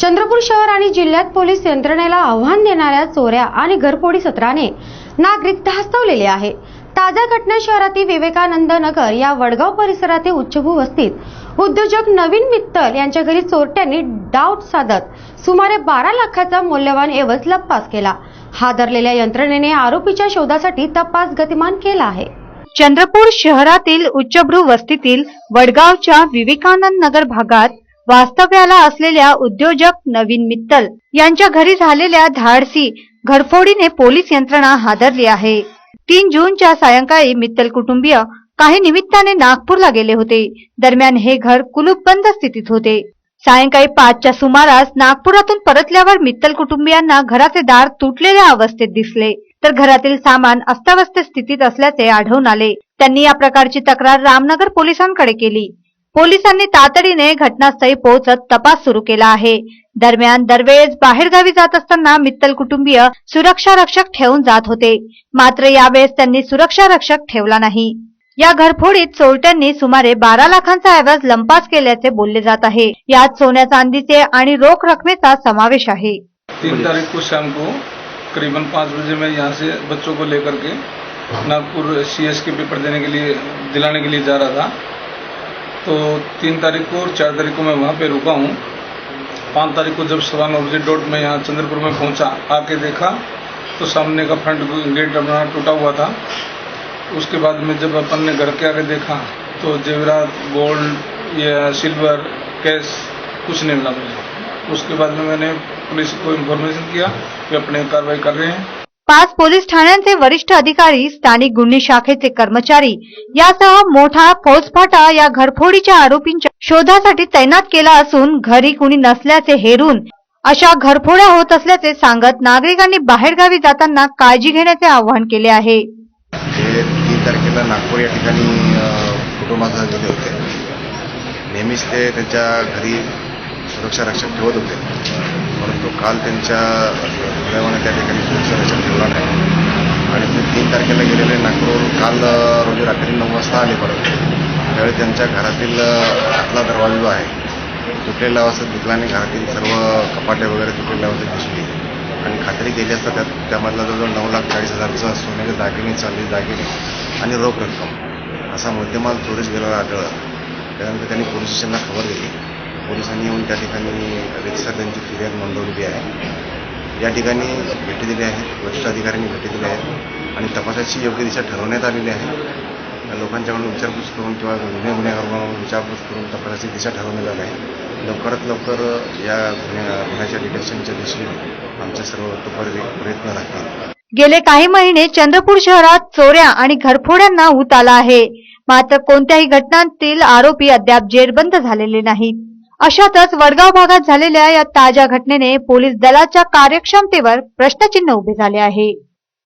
चंद्रपूर शहर आणि जिल्ह्यात पोलीस यंत्रणेला आव्हान देणाऱ्या चोऱ्या आणि घरफोडी सत्राने नागरिक धास्तवलेले आहे. ताज्या घटना शहरातील विवेकानंद नगर या वडगाव परिसरातील उच्चभू वस्तीत उद्योजक नवीन मित्तल यांच्या घरी चोरट्यांनी डाव साधत सुमारे बारा लाखाचा मौल्यवान एवज लंपास केला. हादरलेल्या यंत्रणेने आरोपीच्या शोधासाठी तपास गतिमान केला आहे. चंद्रपूर शहरातील उच्चभ्रू वस्तीतील वडगावच्या विवेकानंद नगर भागात वास्तव्याला असलेल्या उद्योजक नवीन मित्तल यांच्या घरी झालेल्या धाडसी घरफोडीने पोलीस यंत्रणा हादरली आहे. तीन जूनच्या सायंकाळी मित्तल कुटुंबीय काही निमित्ताने नागपूरला गेले होते. दरम्यान हे घर कुलूपबंद स्थितीत होते. सायंकाळी पाचच्या सुमारास नागपुरातून परतल्यावर मित्तल कुटुंबियांना घराचे दार तुटलेल्या अवस्थेत दिसले. तर घरातील सामान अस्ताव्यस्त स्थितीत असल्याचे आढळून आले. त्यांनी या प्रकारची तक्रार रामनगर पोलिसांकडे केली. पोलिसांनी तातडीने घटनास्थळी पोहोचत तपास सुरू केला आहे. दरम्यान दरवेळेस बाहेरगावी जात असताना मित्तल कुटुंबीय सुरक्षा रक्षक ठेवून जात होते. मात्र यावेळेस त्यांनी सुरक्षा रक्षक ठेवला नाही. या घरफोडीत चोरट्यांनी सुमारे बारा लाखांचा ऐवज लंपास केल्याचे बोलले जात आहे. यात सोन्या चांदीचे आणि रोख रकमेचा समावेश आहे. तीन तारीख को शाम को करीबन पाँच बजे मैं यहाँ से बच्चों को लेकर के नागपुर सीएस के पेपर देने के लिए दिलाने के लिए जा रहा था। तो तीन तारीख को और चार तारीख को मैं वहाँ पे रुका हूँ। पाँच तारीख को जब सवा नौ बजे डॉट में यहाँ चंद्रपुर में पहुँचा, आके देखा तो सामने का फ्रंट गेट अपना टूटा हुआ था। उसके बाद में जब अपन ने घर के आगे देखा तो जेवरात, गोल्ड, या सिल्वर, कैश, कुछ नहीं मिला मुझे। उसके बाद में मैंने पुलिस को इन्फॉर्मेशन किया कि अपने कार्रवाई कर रहे हैं। पाच पोलीस ठाण्यांचे वरिष्ठ अधिकारी स्थानिक गुन्हे शाखेचे कर्मचारी यासह मोठा फौजफाटा या घरफोडीच्या आरोपींच्या शोधासाठी तैनात केला असून घरी कुणी नसल्याचे हेरून अशा घरफोड्या होत असल्याचे सांगत नागरिकांनी बाहेरगावी जाताना काळजी घेण्याचे आवाहन केले आहे. तीन तारखेला नागपूर या ठिकाणी कुटुंबासह गेले होते. नेहमीच ते त्यांच्या घरी सुरक्षा रक्षक ठेवत होते. परंतु काल त्यांच्या दुर्दैवाने त्या ठिकाणी सुरक्षा रक्षक ठेवला नाही आणि ते तीन तारखेला गेलेले नागपूर काल रोजी रात्री नऊ वाजता आले परत. त्यावेळी त्यांच्या घरातील आतला दरवाजा जो आहे तुटलेल्या अवस्थेत दिसला आणि घरातील सर्व कपाटे वगैरे तुटलेल्या अवस्थेत दिसली. आणि खात्री केली असता त्यात त्यामधला जवळजवळ नऊ लाख चाळीस हजारचं सोन्याचे दागिने चालले दागिने आणि रोख रक्कम असा मुद्देमाल चोरीस गेलेला आढळला. त्यानंतर त्यांनी पोलीस स्टेशनला खबर दिली. पोलिसांनी येऊन त्या ठिकाणी रितसर त्यांची फिर्याद नोंदवलेली आहे. या ठिकाणी भेटी दिल्या आहेत. वरिष्ठ अधिकाऱ्यांनी भेटी दिल्या आहेत. आणि तपासाची योग्य दिशा ठरवण्यात आलेली आहे. लोकांच्याकडून विचारपूस करून किंवा गुन्हे गुन्हेगारांकडून विचारपूस करून तपासाची दिशा ठरवण्यात आली आहे. लवकरात लवकर या गुन्हे गुन्ह्याच्या डिटेक्शनच्या दिशेने आमचे सर्व वृत्तपत्र प्रयत्न राहतील गेले काही महिने चंद्रपूर शहरात चोऱ्या आणि घरफोड्यांना ऊत आला आहे. मात्र कोणत्याही घटनांतील आरोपी अद्याप जेरबंद झालेले नाहीत. अशातच वडगाव भागात झालेल्या या ताज्या घटनेने पोलीस दलाच्या कार्यक्षमतेवर प्रश्नचिन्ह उभे झाले आहे.